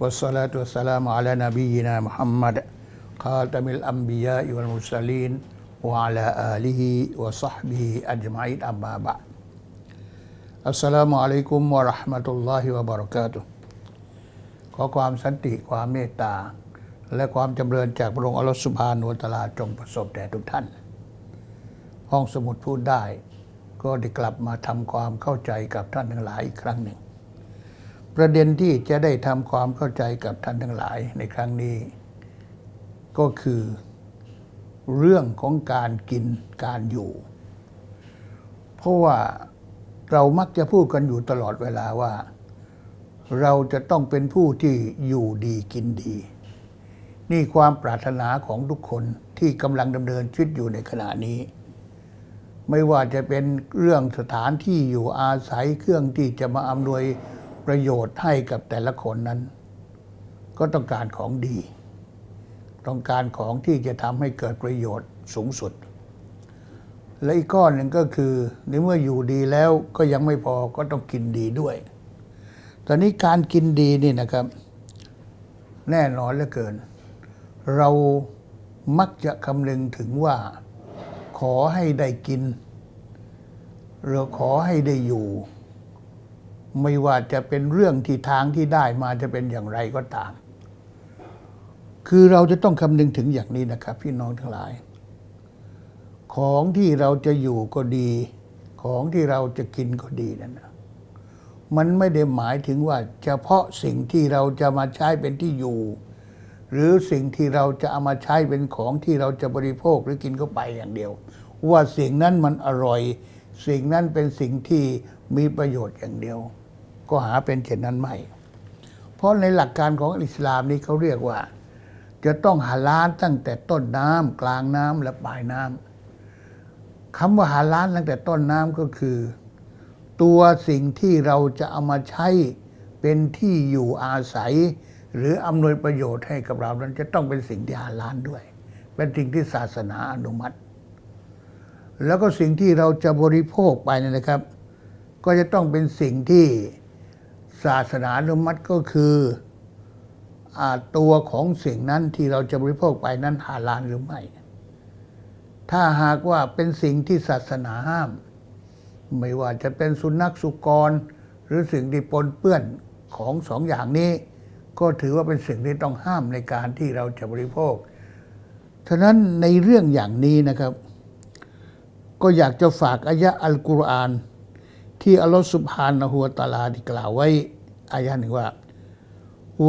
والصلاة والسلام على نبينا محمد خاتم الأنبياء والمرسلين وعلى آله وصحبه أجمعين أما بعد السلام عليكم ورحمة الله وبركاته ขอความสันติความเมตตา และความจำเริญจากพระองค์อัลลอฮฺสุบฮานุวะตะอาลาจงประสบแด่ทุกท่าน ห้องสมุดพูดได้ ก็ได้กลับมาทำความเข้าใจกับท่านทั้งหลายอีกครั้งหนึ่ง ประเด็นที่จะได้ทำความเข้าใจกับท่านทั้งหลายในครั้งนี้ ก็คือ เรื่องของการกินการอยู่ เพราะว่าเรามักจะพูดกันอยู่ตลอดเวลาว่า เราจะต้องเป็นผู้ที่อยู่ดีกินดี นี่ความปรารถนาของทุกคนที่กำลังดำเนินชีวิตอยู่ในขณะนี้ ไม่ว่าจะเป็นเรื่องสถานที่อยู่อาศัยเครื่องที่จะมาอำนวย ประโยชน์ให้กับแต่ละคนนั้น ก็ต้องการของดี ต้องการของที่จะทำให้เกิดประโยชน์สูงสุด และอีกก้อหนึ่งก็คือในเมื่ออยู่ดีแล้วก็ยังไม่พอก็ต้องกินดีด้วย ตอนนี้การกินดีนี่นะครับ แน่นอนเหลือเกิน เรามักจะคำนึงถึงว่า ขอให้ได้กินหรือขอให้ได้อยู่ ไม่ว่าจะเป็นเรื่องที่ทางที่ได้มาจะเป็นอย่างไรก็ตาม คือเราจะต้องคำนึงถึงอย่างนี้นะครับ พี่น้องทั้งหลาย ของที่เราจะอยู่ก็ดี ของที่เราจะกินก็ดีนั่นนะมันไม่ได้หมายถึงว่า เฉพาะสิ่งที่เราจะมาใช้เป็นที่อยู่ หรือสิ่งที่เราจะเอามาใช้เป็นของที่เราจะบริโภคหรือกินเข้าไปอย่างเดียว ว่าสิ่งนั้นมันอร่อย สิ่งนั้นเป็นสิ่งที่มีประโยชน์อย่างเดียว ก็หาเป็นเช่นนั้นไม่ เพราะในหลักการของอิสลามนี้เขาเรียกว่า จะต้องหาล้านตั้งแต่ต้นน้ำกลางน้ำและปลายน้ำคำว่าหาล้านตั้งแต่ต้นน้ำก็คือ ตัวสิ่งที่เราจะเอามาใช้เป็นที่อยู่อาศัย หรืออำนวยประโยชน์ให้กับเรานั้นจะต้องเป็นสิ่งที่หาล้านด้วย เป็นสิ่งที่ศาสนาอนุมัติ แล้วก็สิ่งที่เราจะบริโภคไปเนี่ยนะครับ ก็จะต้องเป็นสิ่งที่ ศาสนาอนุมัติก็คืออตัวของสิ่งนั้นที่เราจะบริโภคไปนั้นหาลานหรือไม่ ถ้าหากว่าเป็นสิ่งที่ศาสนาห้าม ไม่ว่าจะเป็นสุนัขสุกร หรือสิ่งที่ปนเปื้อนของสองอย่างนี้ ก็ถือว่าเป็นสิ่งที่ต้องห้ามในการที่เราจะบริโภค ฉะนั้นในเรื่องอย่างนี้นะครับ ก็อยากจะฝากอายะอัลกุรอานที่อัลลอฮฺสุบฮานะฮูวตาลาได้กล่าวไว้ อายะหนึ่งว่า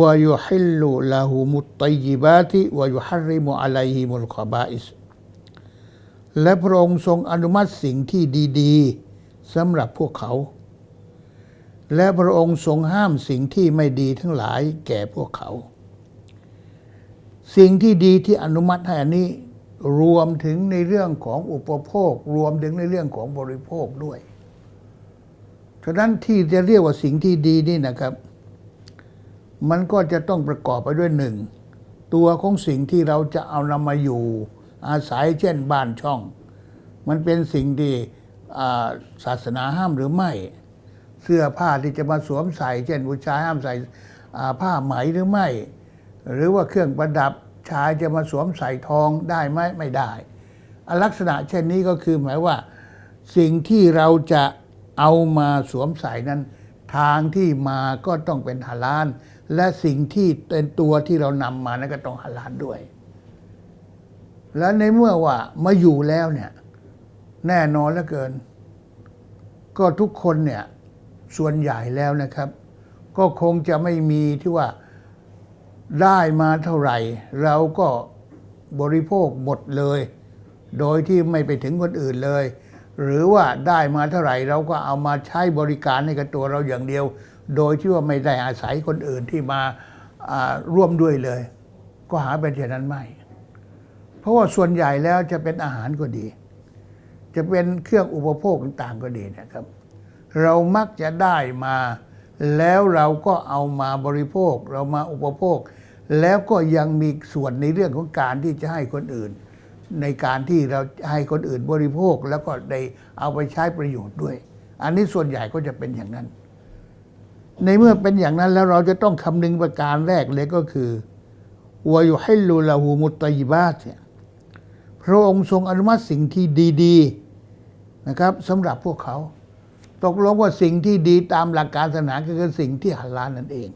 วะยุฮิลลุละหูมุตตัยยิบาติวะยุฮัริมุอะลัยฮิมุลขบาอิสและพระองค์ทรงอนุมัติสิ่งที่ดีๆสำหรับพวกเขา และพระองค์ทรงห้ามสิ่งที่ไม่ดีทั้งหลายแก่พวกเขา สิ่งที่ดีที่อนุมัติให้อันนี้รวมถึงในเรื่องของอุปโภค รวมถึงในเรื่องของบริโภคด้วย ฉะนั้นที่จะเรียกว่าสิ่งที่ดีนี่นะครับ มันก็จะต้องประกอบไปด้วยหนึ่งตัวของสิ่งที่เราจะเอานำมาอยู่ อาศัยเช่นบ้านช่อง มันเป็นสิ่งที่าศาสนาห้ามหรือไม่ เสื้อผ้าที่จะมาสวมใส่ เช่นผู้ชายห้ามใส่ผ้าไหมหรือไม่ หรือว่าเครื่องประดับชายจะมาสวมใส่ทองได้ไหมไม่ได้อลักษณะเช่นนี้ก็คือหมายว่า สิ่งที่เราจะ เอามาสวมใส่นั้น ทางที่มาก็ต้องเป็นฮาลาลและสิ่งที่เป็นตัวที่เรานำมานั้นก็ต้องฮาลาลด้วย แล้วในเมื่อว่ามาอยู่แล้วเนี่ย แน่นอนเหลือเกิน ก็ทุกคนเนี่ยส่วนใหญ่แล้วนะครับ ก็คงจะไม่มีที่ว่าได้มาเท่าไหร่ เราก็บริโภคหมดเลย โดยที่ไม่ไปถึงคนอื่นเลย หรือว่าได้มาเท่าไหร่เราก็เอามาใช้บริการให้กับตัวเราอย่างเดียว โดยที่ว่าไม่ได้อาศัยคนอื่นที่มาอ่าร่วมด้วยเลย ก็หาเป็นเช่นนั้นไม่ เพราะว่าส่วนใหญ่แล้วจะเป็นอาหารก็ดี จะเป็นเครื่องอุปโภคต่างๆก็ดีนะครับ เรามักจะได้มาแล้วเราก็เอามาบริโภค เรามาอุปโภค แล้วก็ยังมีส่วนในเรื่องของการที่จะให้คนอื่น ในการที่เราให้คนอื่นบริโภคแล้วก็ได้เอาไปใช้ประโยชน์ด้วย อันนี้ส่วนใหญ่ก็จะเป็นอย่างนั้น ในเมื่อเป็นอย่างนั้นแล้วเราจะต้องคำนึงประการแรกเลยก็คือวายุให้ลูลาหูมุตตยิบาตเนี่ยพระองค์ทรงอนุมัติสิ่งที่ดีๆนะครับสำหรับพวกเขา ตกลงว่าสิ่งที่ดีตามหลักการศาสนาก็คือสิ่งที่ฮัลาลนั่นเอง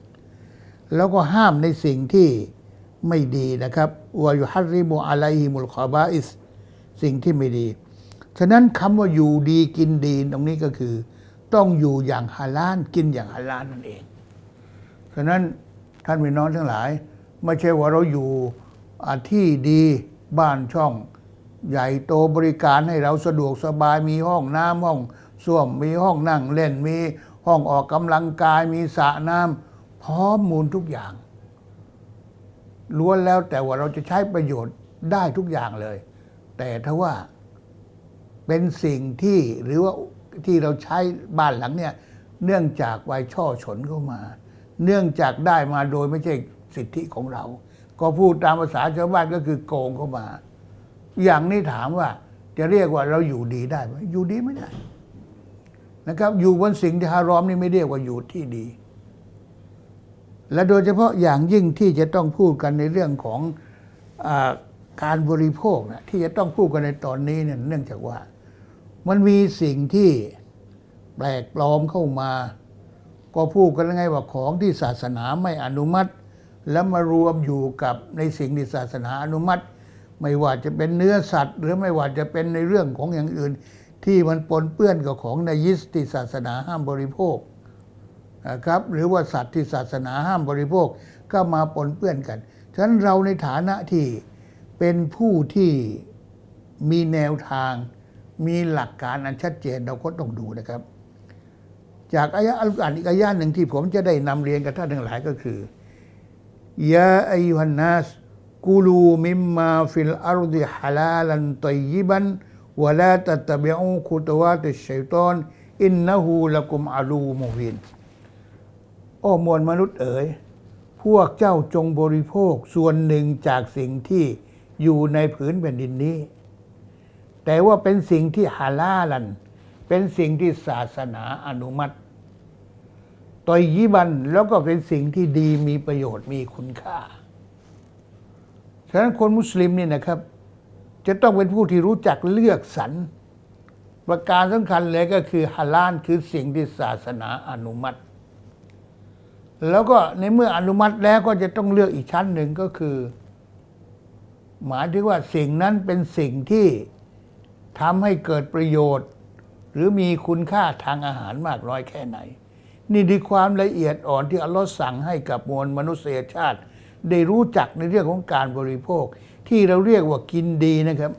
แล้วก็ห้ามในสิ่งที่ ไม่ดีนะครับวายุฮัริมุอะลัยฮิมุลคอบาอิสสิ่งที่ไม่ดี ฉะนั้นคำว่าอยู่ดีกินดีตรงนี้ก็คือ ต้องอยู่อย่างฮาลาลกินอย่างฮาลาลนั่นเอง ฉะนั้นท่านพี่น้องทั้งหลาย ไม่ใช่ว่าเราอยู่ที่ดีบ้านช่อง ใหญ่โตบริการให้เราสะดวกสบายมีห้องน้ำห้องส้วมมีห้องนั่งเล่นมีห้องออกกำลังกายมีสระน้ำพร้อมมูลทุกอย่าง ล้วนแล้วแต่ว่าเราจะใช้ประโยชน์ได้ทุกอย่างเลย แต่ถ้าว่าเป็นสิ่งที่หรือว่าที่เราใช้บ้านหลังเนี่ยเนื่องจากวัยช่อฉนเข้ามา เนื่องจากได้มาโดยไม่ใช่สิทธิของเรา ก็พูดตามภาษาชาวบ้านก็คือโกงเข้ามา อย่างนี้ถามว่าจะเรียกว่าเราอยู่ดีได้ไหมอยู่ดีไม่ได้นะครับ อยู่บนสิ่งที่ฮารอมนี่ไม่เรียกว่าอยู่ที่ดี และโดยเฉพาะอย่างยิ่งที่จะต้องพูดกันในเรื่องของอการบริโภคนะที่จะต้องพูดกันในตอนนี้เนี่ยเนื่องจากว่า มันมีสิ่งที่แปลกปลอมเข้ามา ก็พูดกันไงว่าของที่ศาสนาไม่อนุมัติ แล้วมารวมอยู่กับในสิ่งที่ศาสนาอนุมัติ ไม่ว่าจะเป็นเนื้อสัตว์ หรือไม่ว่าจะเป็นในเรื่องของอย่างอื่น ที่มันปนเปื้อนกับของในยิสที่ศาสนาห้ามบริโภค นะครับหรือว่าสัตว์ที่ศาสนาห้ามบริโภคก็มาปนเปื้อนกัน ฉะนั้นเราในฐานะที่เป็นผู้ที่มีแนวทาง มีหลักการอันชัดเจนเราก็ต้องดูนะครับ จากอายะอัลกุรอานอีกอายะหนึ่งที่ผมจะได้นำเรียนกับท่านทั้งหลายก็คือยาอายุฮันนัสกูลูมิมมาฟิลอาร์ดิฮาลาลันตัยยิบันวะลาตัตตะบิอูคุตวาติชัยตอนอินนะฮูละกุมอาลูมุบิน โอ้มวลมนุษย์เอ๋ย พวกเจ้าจงบริโภคส่วนหนึ่งจากสิ่งที่อยู่ในผืนแผ่นดินนี้ แต่ว่าเป็นสิ่งที่ฮาลาลัน เป็นสิ่งที่ศาสนาอนุมัติตอยยิบันแล้วก็เป็นสิ่งที่ดีมีประโยชน์มีคุณค่า ฉะนั้นคนมุสลิมนี่นะครับ จะต้องเป็นผู้ที่รู้จักเลือกสรรประการสำคัญเลยก็คือฮาลาลคือสิ่งที่ศาสนาอนุมัติ แล้วก็ในเมื่ออนุมัติแล้วก็จะต้องเลือกอีกชั้นหนึ่งก็คือ หมายถึงว่าสิ่งนั้นเป็นสิ่งที่ทำให้เกิดประโยชน์ หรือมีคุณค่าทางอาหารมากน้อยแค่ไหน นี่ดีความละเอียดอ่อนที่อัลลอฮ์สั่งให้กับมวลมนุษยชาติ ได้รู้จักในเรื่องของการบริโภค ที่เราเรียกว่ากินดีนะครับ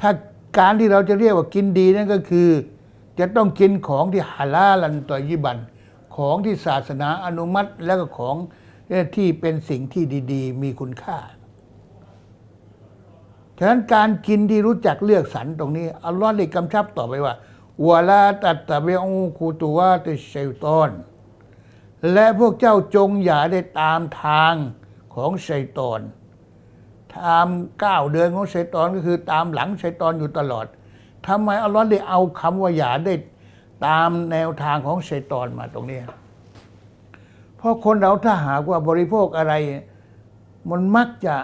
ถ้าการที่เราจะเรียกว่ากินดีนั่นก็คือ จะต้องกินของที่ฮาลาลันตอยิบัน ของที่ศาสนาอนุมัติแล้วก็ของที่เป็นสิ่งที่ดี ๆ มีคุณค่า ฉะนั้นการกินที่รู้จักเลือกสรรตรงนี้ อัลลอฮ์ได้กำชับต่อไปว่าวลาตัตตะเบอูคูตุวาติชัยตอน และพวกเจ้าจงอย่าได้ตามทางของชัยตอน ตามก้าวเดินของชัยตอนก็คือตามหลังชัยตอนอยู่ตลอดทำไมอัลลอฮ์ได้เอาคำว่าอย่าได้ ตามแนวทางของชัยตอนมาตรงนี้ เพราะคนเราถ้าหากว่าบริโภคอะไร มันมักจะ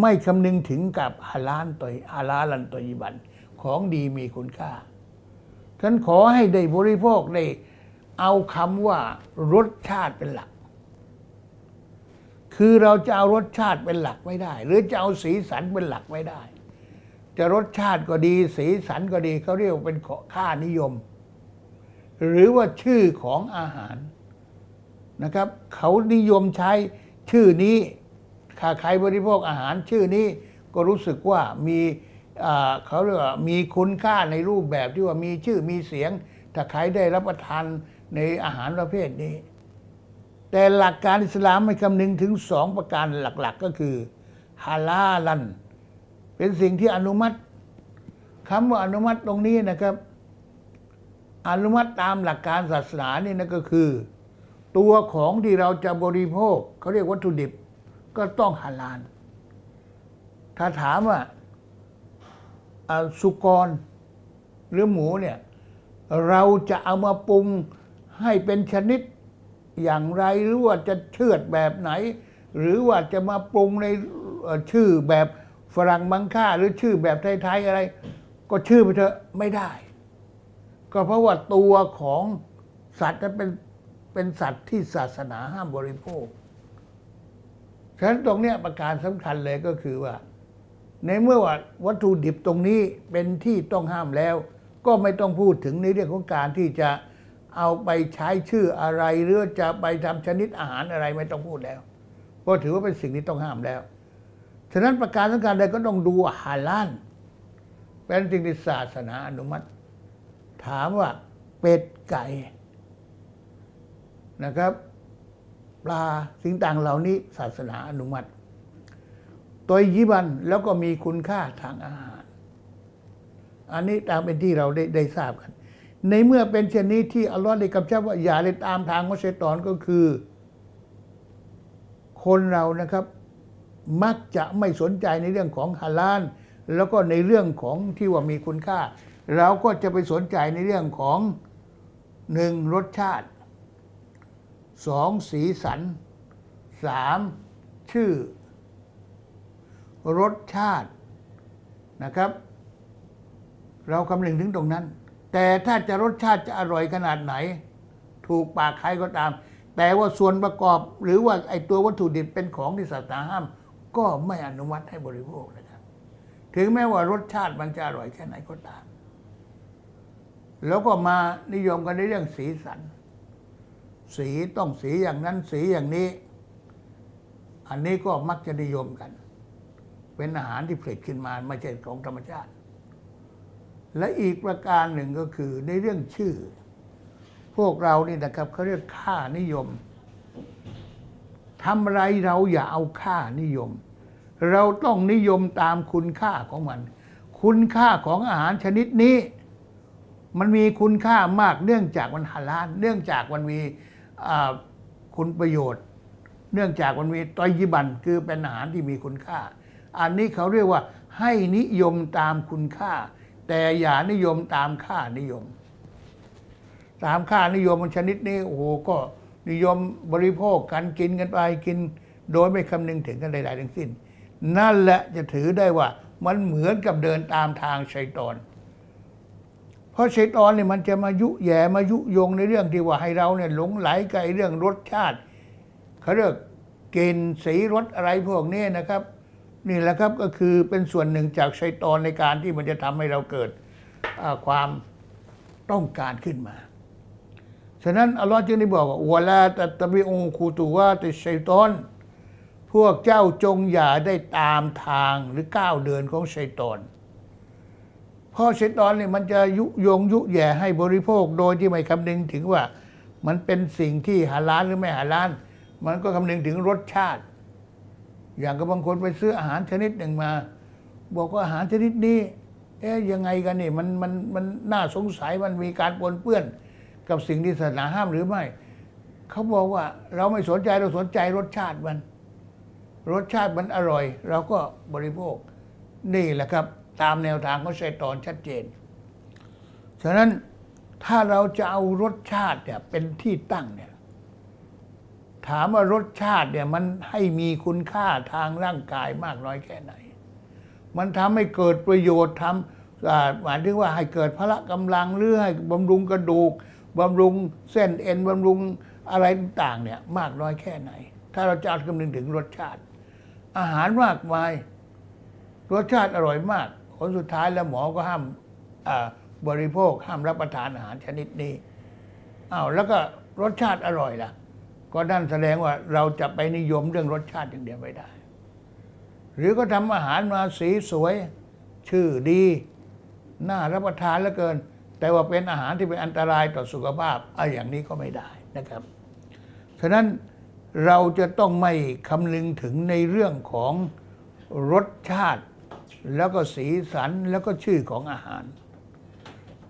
ไม่คำนึงถึงกับฮาลาลต่อยฮาลาลันตอยบัน ของดีมีคุณค่าฉันขอให้ได้บริโภคได้เอาคำว่ารสชาติเป็นหลัก คือเราจะเอารสชาติเป็นหลักไม่ได้ หรือจะเอาสีสันเป็นหลักไม่ได้ จะรสชาติก็ดี สีสันก็ดีเขาเรียกว่าเป็นค่านิยม หรือว่าชื่อของอาหารนะครับ เขานิยมใช้ชื่อนี้ถ้าใครบริโภคอาหารชื่อนี้ก็รู้สึกว่ามีเขาเรียกว่ามีคุณค่าในรูปแบบที่ว่ามีชื่อมีเสียง ถ้าใครได้รับประทานในอาหารประเภทนี้ แต่แต่หลักการอิสลามไม่คำนึงถึงสองประการหลักๆ ก็คือฮาลาลัน เป็นสิ่งที่อนุมัติคำว่าอนุมัติตรงนี้นะครับ อนุมัติตามหลักการศาสนานี่นะก็คือ ตัวของที่เราจะบริโภคเขาเรียกวัตถุดิบก็ต้องฮาลาลถ้าถามว่าสุกรหรือหมูเนี่ยเราจะเอามาปรุงให้เป็นชนิดอย่างไรหรือว่าจะเชือดแบบไหน หรือว่าจะมาปรุงในชื่อแบบฝรั่งบังค่าหรือชื่อแบบไทยๆอะไร ก็ชื่อไปเถอะไม่ได้ ก็เพราะว่าตัวของสัตว์นั้นเป็นเป็นสัตว์ที่ศาสนาห้ามบริโภค ฉะนั้นตรงเนี้ยประการสำคัญเลยก็คือว่า ในเมื่อว่าวัตถุดิบตรงนี้เป็นที่ต้องห้ามแล้ว ก็ไม่ต้องพูดถึงในเรื่องของการที่จะเอาไปใช้ชื่ออะไรหรือจะไปทำชนิดอาหารอะไรไม่ต้องพูดแล้วเพราะถือว่าเป็นสิ่งที่ต้องห้ามแล้ว ฉะนั้นประการสำคัญใดก็ต้องดูฮาลาลเป็นสิ่งที่ศาสนาอนุมัติ ถามว่าเป็ดไก่นะครับ ปลาสิ่งต่างเหล่านี้ศาสนาอนุมัติ ตัวยิบันแล้วก็มีคุณค่าทางอาหาร อันนี้ตามเป็นที่เราได้ได้ทราบกัน ในเมื่อเป็นเช่นนี้ที่อัลลอฮ์ได้กำชับว่าอย่าเลยตามทางของชัยตอนก็คือ คนเรานะครับ มักจะไม่สนใจในเรื่องของฮาลาลแล้วก็ในเรื่องของที่ว่ามีคุณค่า เราก็จะไปสนใจในเรื่องของหนึ่งรสชาติสองสีสันสามชื่อ รสชาตินะครับ เราคำนึงถึงตรงนั้น แต่ถ้าจะรสชาติจะอร่อยขนาดไหน ถูกปากใครก็ตาม แต่ว่าส่วนประกอบหรือว่าไอตัววัตถุดิบเป็นของที่ศาสนาห้าม ก็ไม่อนุมัติให้บริโภคนะครับ ถึงแม้ว่ารสชาติมันจะอร่อยแค่ไหนก็ตาม แล้วก็มานิยมกันในเรื่องสีสัน สีต้องสีอย่างนั้นสีอย่างนี้ อันนี้ก็มักจะนิยมกัน เป็นอาหารที่ผลิตขึ้นมาไม่ใช่ของธรรมชาติ และอีกประการหนึ่งก็คือในเรื่องชื่อ พวกเรานี่นะครับเขาเรียกค่านิยมทำอะไรเราอย่าเอาค่านิยม เราต้องนิยมตามคุณค่าของมัน คุณค่าของอาหารชนิดนี้ มันมีคุณค่ามากเนื่องจากมันฮาลาลเนื่องจากมันมีคุณประโยชน์ เนื่องจากมันมีตอยิบันคือเป็นอาหารที่มีคุณค่า อันนี้เขาเรียกว่าให้นิยมตามคุณค่า แต่อย่านิยมตามค่านิยม ตามค่านิยมมันชนิดนี้โอ้โหก็นิยมบริโภคกันกินกันไปกิน โดยไม่คำนึงถึงกันใดๆทั้งสิ้น นั่นแหละจะถือได้ว่ามันเหมือนกับเดินตามทางชัยตอน เพราะชัยตอนเนี่ยมันจะมายุแย่มายุยงในเรื่องที่ว่าให้เราเนี่ยหลงไหลกับไอ้เรื่องรสชาติเขาเรียกกลิ่นสีรสอะไรพวกนี้นะครับ นี่แหละครับก็คือเป็นส่วนหนึ่งจากชัยตอนในการที่มันจะทำให้เราเกิดความต้องการขึ้นมา ฉะนั้นอัลลอฮ์จึงได้บอกว่าวลาตัตะบิอูคูตุวาติชัยตอน พวกเจ้าจงอย่าได้ตามทางหรือก้าวเดินของชัยตอน เพราะชัยตอนเนี่ยมันจะยุยงยุแย่ให้บริโภคโดยที่ไม่คำนึงถึงว่า มันเป็นสิ่งที่ฮาลาลหรือไม่ฮาลาลมันก็คำนึงถึงรสชาติ อย่างกับบางคนไปซื้ออาหารชนิดหนึ่งมา บอกว่าอาหารชนิดนี้เอ๊ยยังไงกันนี่มันมันมันน่าสงสัยมันมีการปนเปื้อนกับสิ่งที่ศาสนาห้ามหรือไม่ เขาบอกว่าเราไม่สนใจเราสนใจรสชาติมัน รสชาติมันอร่อย เราก็บริโภคนี่แหละครับ ตามแนวทางของชัยตอนชัดเจน ฉะนั้นถ้าเราจะเอารสชาติเนี่ยเป็นที่ตั้งเนี่ย ถามว่ารสชาติเนี่ยมันให้มีคุณค่าทางร่างกายมากน้อยแค่ไหน มันทำให้เกิดประโยชน์ทำหมายถึงว่าให้เกิดพละกำลังหรือให้บำรุงกระดูกบำรุงเส้นเอ็นบำรุงอะไรต่างเนี่ยมากน้อยแค่ไหน ถ้าเราจะคำนึงถึงรสชาติ อาหารมากมาย รสชาติอร่อยมาก ผลสุดท้ายแล้วหมอก็ห้ามบริโภคห้ามรับประทานอาหารชนิดนี้อ้าวแล้วก็รสชาติอร่อยล่ะ ก็นั่นแสดงว่าเราจะไปนิยมเรื่องรสชาติอย่างเดียวไม่ได้ หรือก็ทำอาหารมาสีสวย ชื่อดี น่ารับประทานเหลือเกิน แต่ว่าเป็นอาหารที่เป็นอันตรายต่อสุขภาพเอาอย่างนี้ก็ไม่ได้นะครับ ฉะนั้นเราจะต้องไม่คำนึงถึงในเรื่องของรสชาติ แล้วก็สีสันแล้วก็ชื่อของอาหาร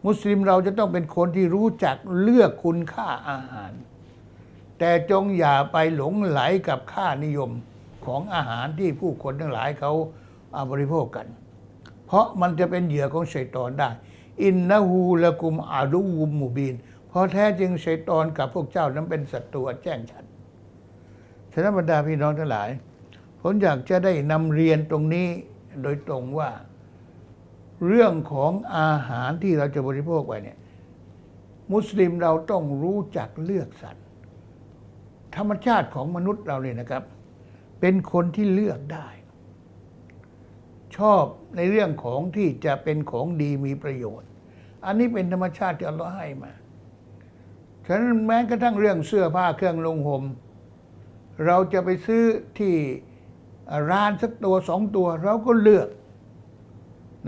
มุสลิมเราจะต้องเป็นคนที่รู้จักเลือกคุณค่าอาหาร แต่จงอย่าไปหลงไหลกับค่านิยมของอาหารที่ผู้คนทั้งหลายเขาอาบริโภคกัน เพราะมันจะเป็นเหยื่อของชัยตอนได้ อินนะฮูละกุมอาดูวุมมูบีนเพราะแท้จริงชัยตอนกับพวกเจ้านั้นเป็นศัตรูแจ้งชัดฉะนั้นบรรดาพี่น้องทั้งหลาย ผมอยากจะได้นำเรียนตรงนี้ โดยตรงว่า เรื่องของอาหารที่เราจะบริโภคไปเนี่ยมุสลิมเราต้องรู้จักเลือกสรรธรรมชาติของมนุษย์เราเนี่ยนะครับ เป็นคนที่เลือกได้ ชอบในเรื่องของที่จะเป็นของดีมีประโยชน์ อันนี้เป็นธรรมชาติที่อัลลอฮ์ให้มาฉะนั้นแม้กระทั่งเรื่องเสื้อผ้าเครื่องลงห่มเราจะไปซื้อที่ ร้านสักตัวสองตัวเราก็เลือก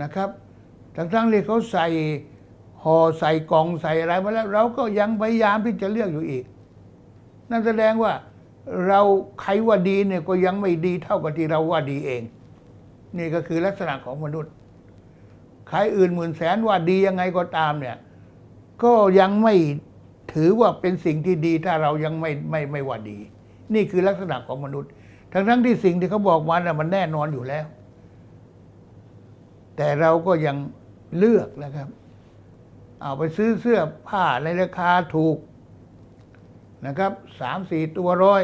นะครับทั้งๆที่เขาใส่ห่อใส่กล่องใส่อะไรมาแล้ว เราก็ยังพยายามที่จะเลือกอยู่อีก นั่นแสดงว่าเราใครว่าดีเนี่ยก็ยังไม่ดีเท่ากับที่เราว่าดีเอง นี่ก็คือลักษณะของมนุษย์ใครอื่นหมื่นแสนว่าดียังไงก็ตามเนี่ย ก็ยังไม่ถือว่าเป็นสิ่งที่ดีถ้าเรายังไม่ไม่ไม่ว่าดี นี่คือลักษณะของมนุษย์ ทั้งทั้งๆที่สิ่งที่เขาบอกมาน่ะมันแน่นอนอยู่แล้ว แต่เราก็ยังเลือกนะครับ เอาไปซื้อเสื้อผ้าในราคาถูกนะครับสามสี่ตัวร้อย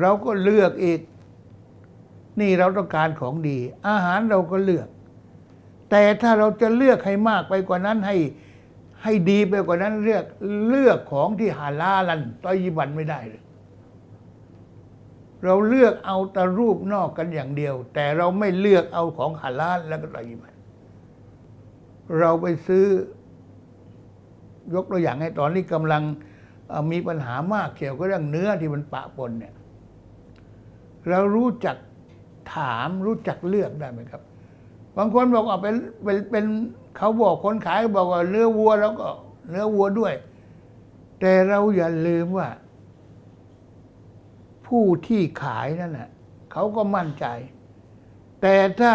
เราก็เลือกอีก นี่เราต้องการของดี อาหารเราก็เลือก แต่ถ้าเราจะเลือกให้มากไปกว่านั้นให้ให้ดีไปกว่านั้นเลือกเลือกของที่ฮาลาลันตอยิบันไม่ได้เลย เราเลือกเอาแต่รูปนอกกันอย่างเดียว แต่เราไม่เลือกเอาของฮาลาลแล้วก็ตอยิบันเราไปซื้อยกตัวอย่างให้ตอนนี้กำลังมีปัญหามากเกี่ยวกับเรื่องเนื้อที่มันปะปนเนี่ย เรารู้จักถามรู้จักเลือกได้ไหมครับ บางคนบอกว่าเป็นเป็นเป็นเขาบอกคนขายบอกว่าเนื้อวัวแล้วก็เนื้อวัวด้วย แต่เราอย่าลืมว่า ผู้ที่ขายนั่นน่ะเขาก็มั่นใจ แต่ถ้า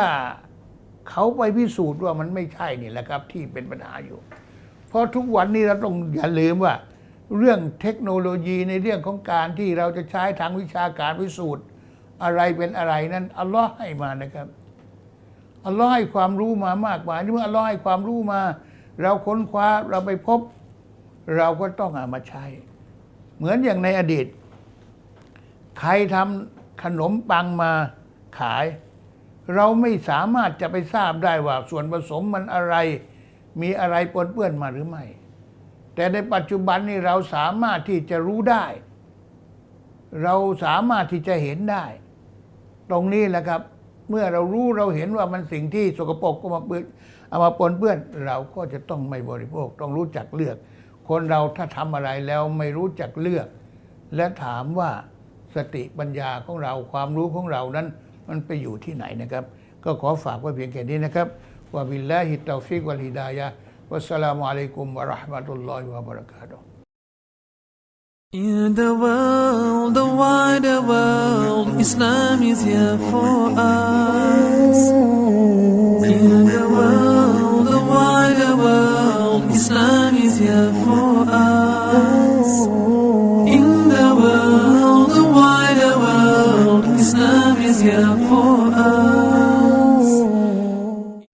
เขาไปพิสูจน์ว่ามันไม่ใช่นี่แหละครับ ที่เป็นปัญหาอยู่ เพราะทุกวันนี้เราต้องอย่าลืมว่า เรื่องเทคโนโลยีในเรื่องของการที่เราจะใช้ทางวิชาการพิสูจน์ อะไรเป็นอะไรนั้นอัลลอฮ์ให้มานะครับอัลลอฮ์ให้ความรู้มามากมายนี่เมื่ออัลลอฮ์ให้ความรู้มา เราค้นคว้าเราไปพบ เราก็ต้องเอามาใช้ เหมือนอย่างในอดีต ใครทำขนมปังมาขาย เราไม่สามารถจะไปทราบได้ว่าส่วนผสมมันอะไร มีอะไรปนเปื้อนมาหรือไม่ แต่ในปัจจุบันนี้เราสามารถที่จะรู้ได้ เราสามารถที่จะเห็นได้ ตรงนี้แหละครับ เมื่อเรารู้เราเห็นว่ามันสิ่งที่สกปรกก็มาเปื้อนเอามาปนเปื้อน เราก็จะต้องไม่บริโภค ต้องรู้จักเลือก คนเราถ้าทำอะไรแล้วไม่รู้จักเลือก และถามว่า สติปัญญาของเราความรู้ของเรานั้น มันไปอยู่ที่ไหนนะครับ ก็ขอฝากไว้เพียงแค่นี้นะครับวะบิลลาฮิตตอฟิกวัลฮิดายะวัสสลามุอะลัยกุมวะราะห์มะตุลลอฮิวะบะเราะกาตุ In the world, the wider world, Islam is here for us. In the world, the wider world, Islam is here for us.